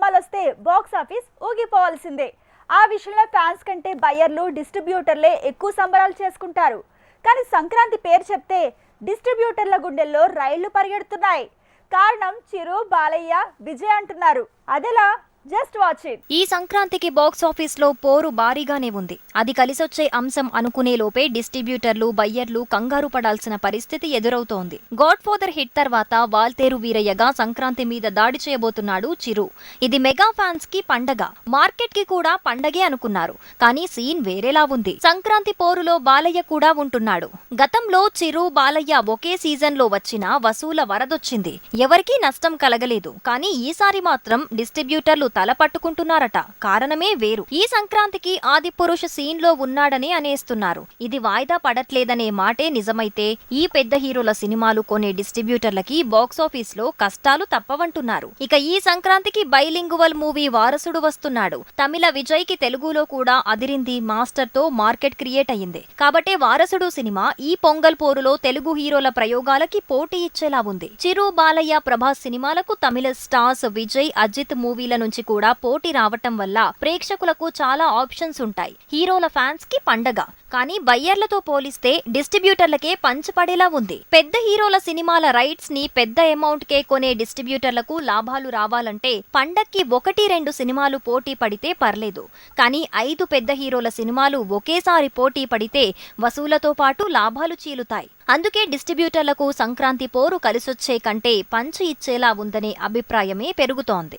సినిమాలు వస్తే box office ఊగిపోవాల్సిందే. ఆ విషయంలో ఫ్యాన్స్ కంటే బయ్యర్లు డిస్ట్రిబ్యూటర్లే ఎక్కువ సంబరాలు చేసుకుంటారు. కానీ సంక్రాంతి పేరు చెప్తే డిస్ట్రిబ్యూటర్ల గుండెల్లో రైళ్ళు పరిగెడుతున్నాయి. కారణం చిరు బాలయ్య విజయ్ అంటున్నారు. అదెలా? జస్ట్ వాచ్ ఇట్ ఈ సంక్రాంతికి బాక్స్ ఆఫీస్లో పోరు భారీగానే ఉంది. అది కలిసొచ్చే అంశం అనుకునే లోపే డిస్ట్రిబ్యూటర్లు బయ్యర్లు కంగారు పడాల్సిన పరిస్థితి ఎదురవుతోంది. గాడ్ ఫాదర్ హిట్ తర్వాత వాల్తేరు వీరయ్యగా సంక్రాంతి మీద దాడి చేయబోతున్నాడు చిరు. ఇది మెగా ఫ్యాన్స్కి పండగ. మార్కెట్కి కూడా పండగే అనుకున్నారు. కానీ సీన్ వేరేలా ఉంది. సంక్రాంతి పోరులో బాలయ్య కూడా ఉంటున్నాడు. గతంలో చిరు బాలయ్య ఒకే సీజన్లో వచ్చిన వసూల వరదొచ్చింది. ఎవరికీ నష్టం కలగలేదు. కానీ ఈసారి మాత్రం డిస్ట్రిబ్యూటర్లు తల పట్టుకుంటున్నారట కారణమే వేరు. ఈ సంక్రాంతికి ఆది పురుష సీన్లో ఉన్నాడని అనేస్తున్నారు. ఇది వాయిదా పడట్లేదనే మాటే నిజమైతే ఈ పెద్ద హీరోల సినిమాలు కొనే డిస్ట్రిబ్యూటర్లకి బాక్సాఫీస్లో కష్టాలు తప్పవంటున్నారు. ఇక ఈ సంక్రాంతికి బైలింగువల్ మూవీ వారసుడు వస్తున్నాడు. తమిళ విజయ్కి తెలుగులో కూడా అదిరింది మాస్టర్తో మార్కెట్ క్రియేట్ అయ్యింది. కాబట్టే వారసుడు సినిమా ఈ పొంగల్ పోరులో తెలుగు హీరోల ప్రయోగాలకి పోటీ ఇచ్చేలా ఉంది. చిరు బాలయ్య ప్రభాస్ సినిమాలకు తమిళ స్టార్స్ విజయ్ అజిత్ మూవీల నుంచి కూడా పోటీ రావటం వల్ల ప్రేక్షకులకు చాలా ఆప్షన్స్ ఉంటాయి. హీరోల ఫ్యాన్స్కి పండగ. కానీ బయ్యర్లతో పోలిస్తే డిస్ట్రిబ్యూటర్లకే పంచపడేలా ఉంది. పెద్ద హీరోల సినిమాల రైట్స్ని పెద్ద అమౌంట్ కే కొనే డిస్ట్రిబ్యూటర్లకు లాభాలు రావాలంటే పండక్కి ఒకటి రెండు సినిమాలు పోటీ పడితే పర్లేదు. కానీ ఐదు పెద్ద హీరోల సినిమాలు ఒకేసారి పోటీ పడితే వసూలతో పాటు లాభాలు చీలుతాయి. అందుకే డిస్ట్రిబ్యూటర్లకు సంక్రాంతి పోరు కలిసొచ్చే కంటే పంచి ఇచ్చేలా ఉందనే అభిప్రాయమే పెరుగుతోంది.